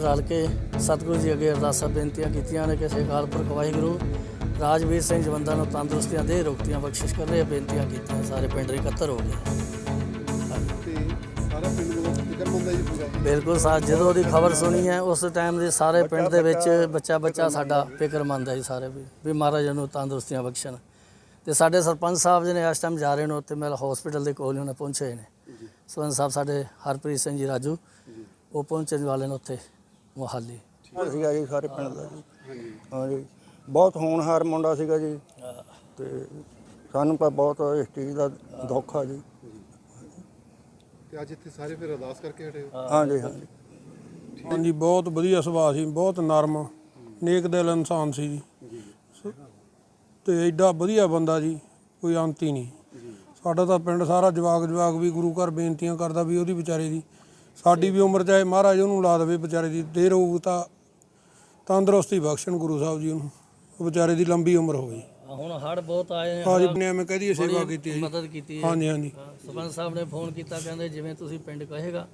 ਰਲ ਕੇ ਸਤਿਗੁਰੂ ਜੀ ਅੱਗੇ ਅਰਦਾਸਾਂ ਬੇਨਤੀਆਂ ਕੀਤੀਆਂ ਨੇ ਕਿ ਸੇ ਅਕਾਲ ਪੁਰਖ ਵਾਹਿਗੁਰੂ ਰਾਜਵੀਰ ਸਿੰਘ ਜਵੰਦਾਂ ਨੂੰ ਤੰਦਰੁਸਤੀਆਂ ਦੇ ਰੋਗਤੀਆਂ ਬਖਸ਼ਿਸ਼ ਕਰ ਰਹੇ ਬੇਨਤੀਆਂ ਕੀਤੀਆਂ ਸਾਰੇ ਪਿੰਡ ਇਕੱਤਰ ਹੋ ਗਏ। ਤੇ ਸਾਰਾ ਪਿੰਡ ਮਤਲਬ ਫਿਕਰਮੰਦ ਹੈ ਜੀ ਪੂਰਾ। ਬਿਲਕੁਲ ਸਾ ਜਦੋਂ ਉਹਦੀ ਖਬਰ ਸੁਣੀ ਹੈ ਉਸ ਟਾਈਮ ਦੇ ਸਾਰੇ ਪਿੰਡ ਦੇ ਵਿੱਚ ਬੱਚਾ ਬੱਚਾ ਸਾਡਾ ਫਿਕਰਮੰਦ ਹੈ ਜੀ ਸਾਰੇ ਵੀ ਵੀ ਮਹਾਰਾਜ ਨੂੰ ਤੰਦਰੁਸਤੀਆਂ ਬਖਸ਼ਣ। ਤੇ ਸਾਡੇ ਸਰਪੰਚ ਸਾਹਿਬ ਜੀ ਨੇ ਇਸ ਟਾਈਮ ਜਾ ਰਹੇ ਨੇ ਉੱਥੇ ਮੇਲ ਹਸਪੀਟਲ ਦੇ ਕੋਲ ਹੀ ਉਹਨੇ ਪਹੁੰਚੇ ਨੇ। ਸਰਪੰਚ ਸਾਹਿਬ ਸਾਡੇ ਹਰਪ੍ਰੀਤ ਸਿੰਘ ਜੀ ਰਾਜੂ ਉਹ ਪਹੁੰਚਣ ਵਾਲੇ ਨੇ ਉੱਥੇ। ਮੁਹਾਲੀ। ਸੀਗਾ ਜੀ ਸਾਰੇ ਪਿੰਡ ਦਾ ਜੀ। ਹਾਂਜੀ ਬਹੁਤ ਹੋਣਹਾਰ ਮੁੰਡਾ ਸੀਗਾ ਜੀ। ਤੇ ਸਾਨੂੰ ਤਾਂ ਬਹੁਤ ਇਸ ਚੀਜ਼ ਦਾ ਦੁੱਖ ਆ ਜੀ। ਤੇ ਅੱਜ ਇੱਥੇ ਸਾਰੇ ਫਿਰ ਅਰਦਾਸ ਕਰਕੇ ਹਟੇ ਹੋ? ਹਾਂਜੀ ਹਾਂਜੀ ਹਾਂਜੀ ਬਹੁਤ ਵਧੀਆ ਸੁਭਾਅ ਸੀ ਬਹੁਤ ਨਰਮ ਨੇਕ ਦਿਲ ਇਨਸਾਨ ਸੀ ਜੀ। ਤੇ ਐਡਾ ਵਧੀਆ ਬੰਦਾ ਜੀ ਕੋਈ ਅੰਤ ਹੀ ਨਹੀਂ। ਸਾਡਾ ਤਾਂ ਪਿੰਡ ਸਾਰਾ ਜਵਾਗ ਜਵਾਗ ਵੀ ਗੁਰੂ ਘਰ ਬੇਨਤੀਆਂ ਕਰਦਾ ਵੀ ਉਹਦੀ ਵਿਚਾਰੇ ਦੀ ਸਾਡੀ ਵੀ ਉਮਰ ਚਾਹੇ ਮਹਾਰਾਜ ਉਹਨੂੰ ਲਾ ਦੇਵੇ ਵਿਚਾਰੇ ਦੀ ਦੇਰ ਹੋਊ ਤਾਂ ਤੰਦਰੁਸਤੀ ਬਖਸ਼ਣ ਗੁਰੂ ਸਾਹਿਬ ਜੀ ਉਹਨੂੰ ਉਹ ਵਿਚਾਰੇ ਦੀ ਲੰਬੀ ਉਮਰ ਹੋਵੇ ਹੁਣ ਹੜ ਬਹੁਤ ਆਏ ਨੇ ਹਾਂਜੀ ਨੇ ਐਵੇਂ ਕਹਦੀ ਸੇਵਾ ਕੀਤੀ ਹੈ ਜੀ। ਮਦਦ ਕੀਤੀ ਹੈ। ਹਾਂਜੀ ਹਾਂਜੀ। ਹਾਂ, ਸਰਪੰਚ ਸਾਹਿਬ ਨੇ ਫੋਨ ਕੀਤਾ ਕਹਿੰਦੇ ਜਿਵੇਂ ਤੁਸੀਂ ਪਿੰਡ ਕਹੇਗਾ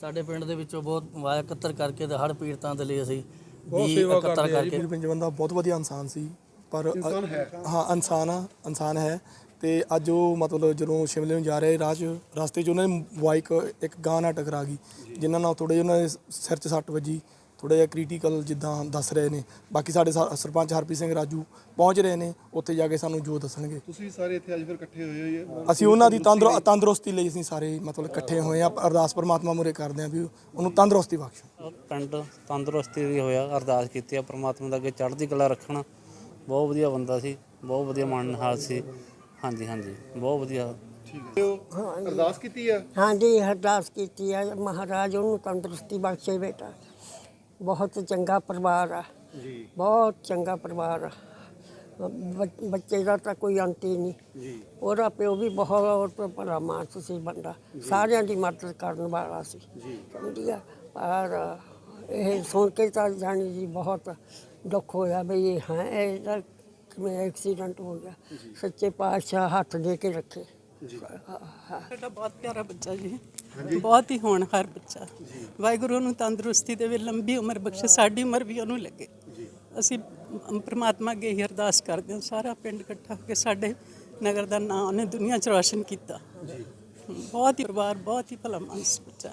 ਸਾਡੇ ਪਿੰਡ ਦੇ ਵਿੱਚੋਂ ਬਹੁਤ ਵਾਇਆ ਇਕੱਤਰ ਕਰਕੇ ਤੇ ਹੜ ਪੀੜਤਾਂ ਦੇ ਲਈ ਅਸੀਂ ਵੀ ਇਕੱਤਰ ਕਰਕੇ। ਵੀਰਪਿੰਜ ਬੰਦਾ ਬਹੁਤ ਵਧੀਆ ਇਨਸਾਨ ਸੀ ਪਰ ਹਾਂ ਇਨਸਾਨ ਆ ਇਨਸਾਨ ਹੈ। ਤੇ ਅੱਜ ਉਹ ਮਤਲਬ ਜਦੋਂ ਸ਼ਿਮਲੇ ਨੂੰ ਜਾ ਰਹੇ ਰਾਹ 'ਚ ਰਸਤੇ 'ਚ ਉਹਨਾਂ ਦੀ ਬਾਈਕ ਇੱਕ ਗਾਂ ਨਾਲ ਟਕਰਾ ਗਈ ਜਿਨ੍ਹਾਂ ਨਾਲ ਥੋੜੇ ਉਹਨਾਂ ਦੇ ਸਿਰ 'ਚ ਸੱਟ ਵੱਜੀ ਥੋੜਾ ਜਿਹਾ ਕ੍ਰਿਟੀਕਲ ਜਿੱਦਾਂ ਦੱਸ ਰਹੇ ਨੇ। ਬਾਕੀ ਸਾਡੇ ਸਰ- ਸਰਪੰਚ ਹਰਪ੍ਰੀਤ ਸਿੰਘ ਰਾਜੂ ਪਹੁੰਚ ਰਹੇ ਨੇ ਉੱਥੇ ਜਾ ਕੇ ਸਾਨੂੰ ਜੋ ਦੱਸਣਗੇ। ਤੁਸੀਂ ਸਾਰੇ ਇੱਥੇ ਅੱਜ ਫਿਰ ਇਕੱਠੇ ਹੋਏ ਹੋਏ ਅਸੀਂ ਉਹਨਾਂ ਦੀ ਤੰਦਰ ਤੰਦਰੁਸਤੀ ਲਈ ਅਸੀਂ ਸਾਰੇ ਮਤਲਬ ਇਕੱਠੇ ਹੋਏ ਆ ਅਰਦਾਸ ਪਰਮਾਤਮਾ ਮੁਰੇ ਕਰਦੇ ਆ ਵੀ ਉਹਨੂੰ ਤੰਦਰੁਸਤੀ ਬਖਸ਼ੇ ਪਿੰਡ ਤੰਦਰੁਸਤੀ ਵੀ ਹੋਇਆ ਅਰਦਾਸ ਕੀਤੀ ਆ। ਪ੍ਰਮਾਤਮਾ ਦਾ ਅੱਗੇ ਚੜ੍ਹਦੀ ਕਲਾ ਰੱਖਣਾ। ਬਹੁਤ ਵਧੀਆ ਬੰਦਾ ਸੀ ਬਹੁਤ ਵਧੀਆ ਮਨ ਹਾਲ ਸੀ। ਹਾਂਜੀ ਹਾਂਜੀ। ਬਹੁਤ ਵਧੀਆ। ਅਰਦਾਸ ਕੀਤੀ ਆ? ਹਾਂਜੀ ਅਰਦਾਸ ਕੀਤੀ ਹੈ ਮਹਾਰਾਜ ਉਹਨੂੰ ਤੰਦਰੁਸਤੀ ਬਖਸ਼ੇ ਬੇਟਾ। ਬਹੁਤ ਚੰਗਾ ਪਰਿਵਾਰ ਆ। ਜੀ। ਬਹੁਤ ਚੰਗਾ ਪਰਿਵਾਰ ਆ। ਬ- ਬੱਚੇ ਦਾ ਤਾਂ ਕੋਈ ਅੰਤ ਹੀ ਨਹੀਂ। ਜੀ। ਉਹਦਾ ਪਿਓ ਵੀ ਬਹੁਤ ਭਲਾ ਮਾਨਸ ਸੀ ਬੰਦਾ। ਸਾਰਿਆਂ ਦੀ ਮਦਦ ਕਰਨ ਵਾਲਾ ਸੀ। ਜੀ। ਸਮਝਿਆ ਪਰ ਇਹ ਸੁਣ ਕੇ ਤਾਂ ਜਾਣੀ ਜੀ ਬਹੁਤ ਦੁੱਖ ਹੋਇਆ ਵੀ ਇਹ ਹਾਂ ਇਹਦਾ ਕਿਵੇਂ ਐਕਸੀਡੈਂਟ ਹੋ ਗਿਆ। ਸੱਚੇ ਪਾਤਸ਼ਾਹ ਹੱਥ ਦੇ ਕੇ ਰੱਖੇ। ਸਾਡਾ ਬਹੁਤ ਪਿਆਰਾ ਬੱਚਾ ਜੀ। ਬਹੁਤ ਹੀ ਹੋਣਹਾਰ ਬੱਚਾ। ਵਾਹਿਗੁਰੂ ਨੂੰ ਤੰਦਰੁਸਤੀ ਦੇਵੇ ਲੰਬੀ ਉਮਰ ਬਖਸ਼ੇ ਸਾਡੀ ਉਮਰ ਵੀ ਉਹਨੂੰ ਲੱਗੇ। ਅਸੀਂ ਪ੍ਰਮਾਤਮਾ ਅੱਗੇ ਹੀ ਅਰਦਾਸ ਕਰਦੇ ਹਾਂ ਸਾਰਾ ਪਿੰਡ ਇਕੱਠਾ ਹੋ ਕੇ ਸਾਡੇ ਨਗਰ ਦਾ ਨਾਂ ਉਹਨੇ ਦੁਨੀਆ 'ਚ ਰੌਸ਼ਨ ਕੀਤਾ। ਬਹੁਤ ਹੀ ਪਰਿਵਾਰ ਬਹੁਤ ਹੀ ਭਲਾ ਮਾਨਸ ਬੱਚਾ।